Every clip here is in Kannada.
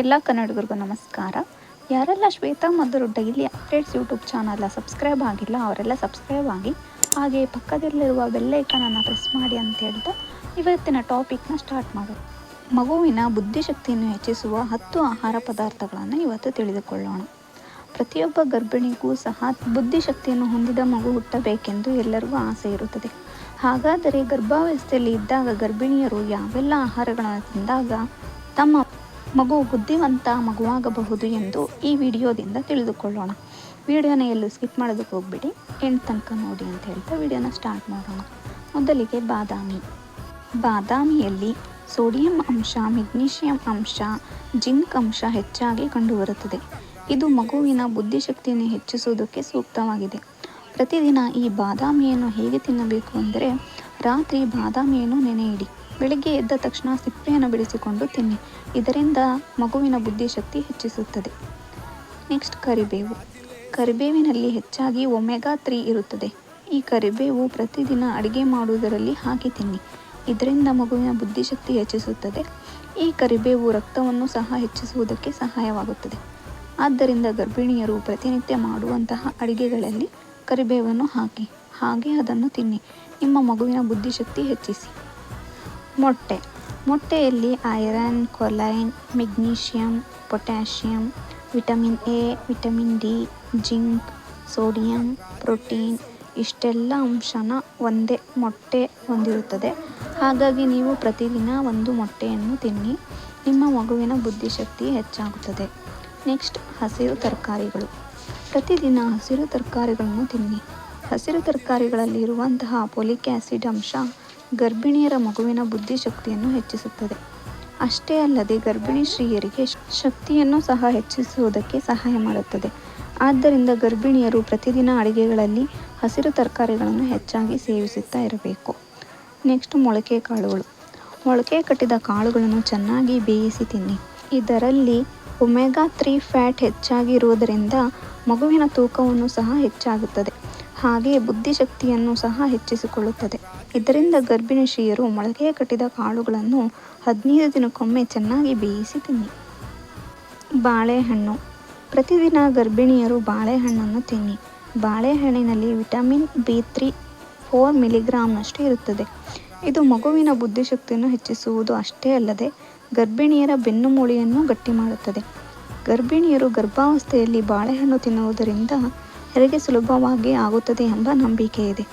ಎಲ್ಲ ಕನ್ನಡಿಗರಿಗೂ ನಮಸ್ಕಾರ. ಯಾರೆಲ್ಲ Shweta Madhuru daily updates YouTube ಚಾನಲ್ನ ಸಬ್ಸ್ಕ್ರೈಬ್ ಆಗಿಲ್ಲ, ಅವರೆಲ್ಲ ಸಬ್ಸ್ಕ್ರೈಬ್ ಆಗಿ ಹಾಗೆ ಪಕ್ಕದಲ್ಲಿರುವ ಬೆಲ್ಲೈಕನನ್ನು ಪ್ರೆಸ್ ಮಾಡಿ ಅಂತ ಹೇಳ್ತಾ ಇವತ್ತಿನ ಟಾಪಿಕ್ನ ಸ್ಟಾರ್ಟ್ ಮಾಡೋದು ಮಗುವಿನ ಬುದ್ಧಿಶಕ್ತಿಯನ್ನು ಹೆಚ್ಚಿಸುವ ಹತ್ತು ಆಹಾರ ಪದಾರ್ಥಗಳನ್ನು ಇವತ್ತು ತಿಳಿದುಕೊಳ್ಳೋಣ. ಪ್ರತಿಯೊಬ್ಬ ಗರ್ಭಿಣಿಗೂ ಸಹ ಬುದ್ಧಿಶಕ್ತಿಯನ್ನು ಹೊಂದಿದ ಮಗು ಹುಟ್ಟಬೇಕೆಂದು ಎಲ್ಲರಿಗೂ ಆಸೆ ಇರುತ್ತದೆ. ಹಾಗಾದರೆ ಗರ್ಭಾವಸ್ಥೆಯಲ್ಲಿ ಇದ್ದಾಗ ಗರ್ಭಿಣಿಯರು ಯಾವೆಲ್ಲ ಆಹಾರಗಳನ್ನು ತಿಂದಾಗ ತಮ್ಮ ಮಗು ಬುದ್ಧಿವಂತ ಮಗುವಾಗಬಹುದು ಎಂದು ಈ ವಿಡಿಯೋದಿಂದ ತಿಳಿದುಕೊಳ್ಳೋಣ. ವಿಡಿಯೋನ ಎಲ್ಲೂ ಸ್ಕಿಪ್ ಮಾಡೋದಕ್ಕೆ ಹೋಗ್ಬಿಡಿ. ಎಂಟು ತನಕ ನೋಡಿ ಅಂತ ಹೇಳ್ತಾ ವಿಡಿಯೋನ ಸ್ಟಾರ್ಟ್ ಮಾಡೋಣ. ಮೊದಲಿಗೆ ಬಾದಾಮಿ. ಬಾದಾಮಿಯಲ್ಲಿ ಸೋಡಿಯಂ ಅಂಶ, ಮೆಗ್ನೀಷಿಯಂ ಅಂಶ, ಜಿಂಕ್ ಅಂಶ ಹೆಚ್ಚಾಗಿ ಕಂಡುಬರುತ್ತದೆ. ಇದು ಮಗುವಿನ ಬುದ್ಧಿಶಕ್ತಿಯನ್ನು ಹೆಚ್ಚಿಸುವುದಕ್ಕೆ ಸೂಕ್ತವಾಗಿದೆ. ಪ್ರತಿದಿನ ಈ ಬಾದಾಮಿಯನ್ನು ಹೇಗೆ ತಿನ್ನಬೇಕು ಅಂದರೆ ರಾತ್ರಿ ಬಾದಾಮಿಯನ್ನು ನೆನೆಯಿಡಿ. ಬೆಳಗ್ಗೆ ಎದ್ದ ತಕ್ಷಣ ಸಿಪ್ಪೆಯನ್ನು ಬಿಡಿಸಿಕೊಂಡು ತಿನ್ನಿ. ಇದರಿಂದ ಮಗುವಿನ ಬುದ್ಧಿಶಕ್ತಿ ಹೆಚ್ಚಿಸುತ್ತದೆ. ನೆಕ್ಸ್ಟ್ ಕರಿಬೇವು. ಕರಿಬೇವಿನಲ್ಲಿ ಹೆಚ್ಚಾಗಿ ಒಮೆಗಾ ತ್ರೀ ಇರುತ್ತದೆ. ಈ ಕರಿಬೇವು ಪ್ರತಿದಿನ ಅಡುಗೆ ಮಾಡುವುದರಲ್ಲಿ ಹಾಕಿ ತಿನ್ನಿ. ಇದರಿಂದ ಮಗುವಿನ ಬುದ್ಧಿಶಕ್ತಿ ಹೆಚ್ಚಿಸುತ್ತದೆ. ಈ ಕರಿಬೇವು ರಕ್ತವನ್ನು ಸಹ ಹೆಚ್ಚಿಸುವುದಕ್ಕೆ ಸಹಾಯವಾಗುತ್ತದೆ. ಆದ್ದರಿಂದ ಗರ್ಭಿಣಿಯರು ಪ್ರತಿನಿತ್ಯ ಮಾಡುವಂತಹ ಅಡುಗೆಗಳಲ್ಲಿ ಕರಿಬೇವನ್ನು ಹಾಕಿ. ಹಾಗೆ ಅದನ್ನು ತಿನ್ನಿ. ನಿಮ್ಮ ಮಗುವಿನ ಬುದ್ಧಿಶಕ್ತಿ ಹೆಚ್ಚಿಸಿ. ಮೊಟ್ಟೆ. ಮೊಟ್ಟೆಯಲ್ಲಿ iron, choline, magnesium, potassium, vitamin A, vitamin D, zinc, sodium, protein ಇಷ್ಟೆಲ್ಲ ಅಂಶನ ಒಂದೇ ಮೊಟ್ಟೆ ಹೊಂದಿರುತ್ತದೆ. ಹಾಗಾಗಿ ನೀವು ಪ್ರತಿದಿನ ಒಂದು ಮೊಟ್ಟೆಯನ್ನು ತಿನ್ನಿ. ನಿಮ್ಮ ಮಗುವಿನ ಬುದ್ಧಿಶಕ್ತಿ ಹೆಚ್ಚಾಗುತ್ತದೆ. ನೆಕ್ಸ್ಟ್ ಹಸಿರು ತರಕಾರಿಗಳು. ಪ್ರತಿದಿನ ಹಸಿರು ತರಕಾರಿಗಳನ್ನು ತಿನ್ನಿ. ಹಸಿರು ತರಕಾರಿಗಳಲ್ಲಿ ಇರುವಂತಹ ಪೊಲಿಕ್ ಆ್ಯಸಿಡ್ ಅಂಶ ಗರ್ಭಿಣಿಯರ ಮಗುವಿನ ಬುದ್ಧಿಶಕ್ತಿಯನ್ನು ಹೆಚ್ಚಿಸುತ್ತದೆ. ಅಷ್ಟೇ ಅಲ್ಲದೆ ಗರ್ಭಿಣಿ ಸ್ತ್ರೀಯರಿಗೆ ಶಕ್ತಿಯನ್ನು ಸಹ ಹೆಚ್ಚಿಸುವುದಕ್ಕೆ ಸಹಾಯ ಮಾಡುತ್ತದೆ. ಆದ್ದರಿಂದ ಗರ್ಭಿಣಿಯರು ಪ್ರತಿದಿನ ಅಡುಗೆಗಳಲ್ಲಿ ಹಸಿರು ತರಕಾರಿಗಳನ್ನು ಹೆಚ್ಚಾಗಿ ಸೇವಿಸುತ್ತಾ ಇರಬೇಕು. ನೆಕ್ಸ್ಟ್ ಮೊಳಕೆ ಕಾಳುಗಳು. ಮೊಳಕೆ ಕಟ್ಟಿದ ಕಾಳುಗಳನ್ನು ಚೆನ್ನಾಗಿ ಬೇಯಿಸಿ ತಿನ್ನಿ. ಇದರಲ್ಲಿ ಒಮೆಗಾ ತ್ರೀ ಫ್ಯಾಟ್ ಹೆಚ್ಚಾಗಿ ಇರುವುದರಿಂದ ಮಗುವಿನ ತೂಕವನ್ನು ಸಹ ಹೆಚ್ಚಾಗುತ್ತದೆ. ಹಾಗೆ ಬುದ್ಧಿಶಕ್ತಿಯನ್ನು ಸಹ ಹೆಚ್ಚಿಸಿಕೊಳ್ಳುತ್ತದೆ. ಇದರಿಂದ ಗರ್ಭಿಣಿ ಶ್ರೀಯರು ಮೊಳಕೆ ಕಟ್ಟಿದ ಕಾಳುಗಳನ್ನು ಹದಿನೈದು ದಿನಕ್ಕೊಮ್ಮೆ ಚೆನ್ನಾಗಿ ಬೇಯಿಸಿ ತಿನ್ನಿ. ಬಾಳೆಹಣ್ಣು. ಪ್ರತಿದಿನ ಗರ್ಭಿಣಿಯರು ಬಾಳೆಹಣ್ಣನ್ನು ತಿನ್ನಿ. ಬಾಳೆಹಣ್ಣಿನಲ್ಲಿ ವಿಟಮಿನ್ ಬಿ ತ್ರೀ ಫೋರ್ ಮಿಲಿಗ್ರಾಮ್ನಷ್ಟು ಇರುತ್ತದೆ. ಇದು ಮಗುವಿನ ಬುದ್ಧಿಶಕ್ತಿಯನ್ನು ಹೆಚ್ಚಿಸುವುದು ಅಷ್ಟೇ ಅಲ್ಲದೆ ಗರ್ಭಿಣಿಯರ ಬೆನ್ನುಮೂಳೆಯನ್ನು ಗಟ್ಟಿ ಮಾಡುತ್ತದೆ. ಗರ್ಭಿಣಿಯರು ಗರ್ಭಾವಸ್ಥೆಯಲ್ಲಿ ಬಾಳೆಹಣ್ಣು ತಿನ್ನುವುದರಿಂದ ಹೆರಿಗೆ ಸುಲಭವಾಗಿ ಆಗುತ್ತದೆ ಎಂಬ ನಂಬಿಕೆ ಇದೆ.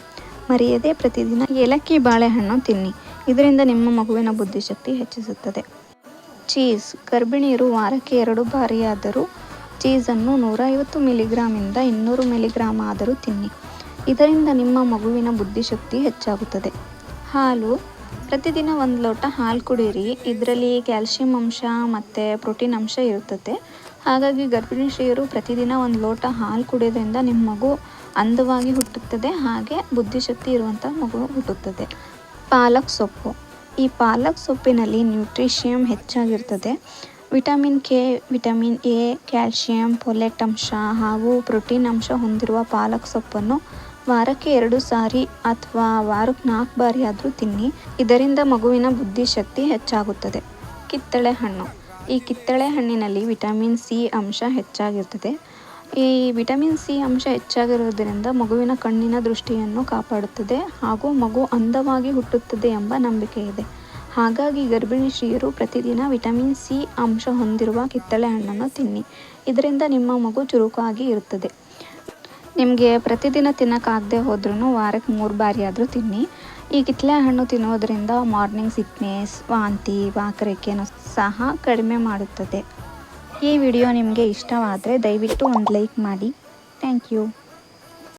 ಮರೆಯದೇ ಪ್ರತಿದಿನ ಏಲಕ್ಕಿ ಬಾಳೆಹಣ್ಣು ತಿನ್ನಿ. ಇದರಿಂದ ನಿಮ್ಮ ಮಗುವಿನ ಬುದ್ಧಿಶಕ್ತಿ ಹೆಚ್ಚಿಸುತ್ತದೆ. ಚೀಸ್. ಗರ್ಭಿಣಿಯರು ವಾರಕ್ಕೆ ಎರಡು ಬಾರಿಯಾದರೂ ಚೀಸನ್ನು ನೂರೈವತ್ತು ಮಿಲಿಗ್ರಾಮಿಂದ ಇನ್ನೂರು ಮಿಲಿಗ್ರಾಮ್ ಆದರೂ ತಿನ್ನಿ. ಇದರಿಂದ ನಿಮ್ಮ ಮಗುವಿನ ಬುದ್ಧಿಶಕ್ತಿ ಹೆಚ್ಚಾಗುತ್ತದೆ. ಹಾಲು. ಪ್ರತಿದಿನ ಒಂದು ಲೋಟ ಹಾಲು ಕುಡಿಯಿರಿ ಇದರಲ್ಲಿ ಕ್ಯಾಲ್ಶಿಯಂ ಅಂಶ ಮತ್ತು ಪ್ರೋಟೀನ್ ಅಂಶ ಇರುತ್ತದೆ. ಹಾಗಾಗಿ ಗರ್ಭಿಣಿ ಸ್ತ್ರೀಯರು ಪ್ರತಿದಿನ ಒಂದು ಲೋಟ ಹಾಲು ಕುಡಿಯೋದ್ರಿಂದ ನಿಮ್ಮ ಮಗು ಅಂದವಾಗಿ ಹುಟ್ಟುತ್ತದೆ, ಹಾಗೆ ಬುದ್ಧಿಶಕ್ತಿ ಇರುವಂಥ ಮಗು ಹುಟ್ಟುತ್ತದೆ. ಪಾಲಕ್ ಸೊಪ್ಪು. ಈ ಪಾಲಕ್ ಸೊಪ್ಪಿನಲ್ಲಿ ನ್ಯೂಟ್ರಿಷಿಯಂ ಹೆಚ್ಚಾಗಿರ್ತದೆ. Vitamin K, vitamin A, calcium, folate ಅಂಶ ಹಾಗೂ ಪ್ರೋಟೀನ್ ಅಂಶ ಹೊಂದಿರುವ ಪಾಲಕ್ ಸೊಪ್ಪನ್ನು ವಾರಕ್ಕೆ ಎರಡು ಸಾರಿ ಅಥವಾ ವಾರಕ್ಕೆ ನಾಲ್ಕು ಬಾರಿ ಆದರೂ ತಿನ್ನಿ. ಇದರಿಂದ ಮಗುವಿನ ಬುದ್ಧಿಶಕ್ತಿ ಹೆಚ್ಚಾಗುತ್ತದೆ. ಕಿತ್ತಳೆ ಹಣ್ಣು. ಈ ಕಿತ್ತಳೆ ಹಣ್ಣಿನಲ್ಲಿ ವಿಟಮಿನ್ ಸಿ ಅಂಶ ಹೆಚ್ಚಾಗಿರ್ತದೆ. ಈ ವಿಟಮಿನ್ ಸಿ ಅಂಶ ಹೆಚ್ಚಾಗಿರುವುದರಿಂದ ಮಗುವಿನ ಕಣ್ಣಿನ ದೃಷ್ಟಿಯನ್ನು ಕಾಪಾಡುತ್ತದೆ ಹಾಗೂ ಮಗು ಅಂದವಾಗಿ ಹುಟ್ಟುತ್ತದೆ ಎಂಬ ನಂಬಿಕೆ ಇದೆ. ಹಾಗಾಗಿ ಗರ್ಭಿಣಿ ಸ್ತ್ರೀಯರು ಪ್ರತಿದಿನ ವಿಟಮಿನ್ ಸಿ ಅಂಶ ಹೊಂದಿರುವ ಕಿತ್ತಳೆ ಹಣ್ಣನ್ನು ತಿನ್ನಿ. ಇದರಿಂದ ನಿಮ್ಮ ಮಗು ಚುರುಕಾಗಿ ಇರುತ್ತದೆ. ನಿಮಗೆ ಪ್ರತಿದಿನ ತಿನ್ನೋಕ್ಕಾಗದೆ ಹೋದ್ರೂ ವಾರಕ್ಕೆ ಮೂರು ಬಾರಿ ಆದರೂ ತಿನ್ನಿ. ಈ ಕಿತ್ತಳೆ ಹಣ್ಣು ತಿನ್ನೋದ್ರಿಂದ ಮಾರ್ನಿಂಗ್ ಸಿಕ್ನೆಸ್ ವಾಂತಿ ವಾಕರಿಕೆಯನ್ನು ಸಹ ಕಡಿಮೆ ಮಾಡುತ್ತದೆ. ಈ ವಿಡಿಯೋ ನಿಮಗೆ ಇಷ್ಟವಾದರೆ ದಯವಿಟ್ಟು ಒಂದು ಲೈಕ್ ಮಾಡಿ. Thank you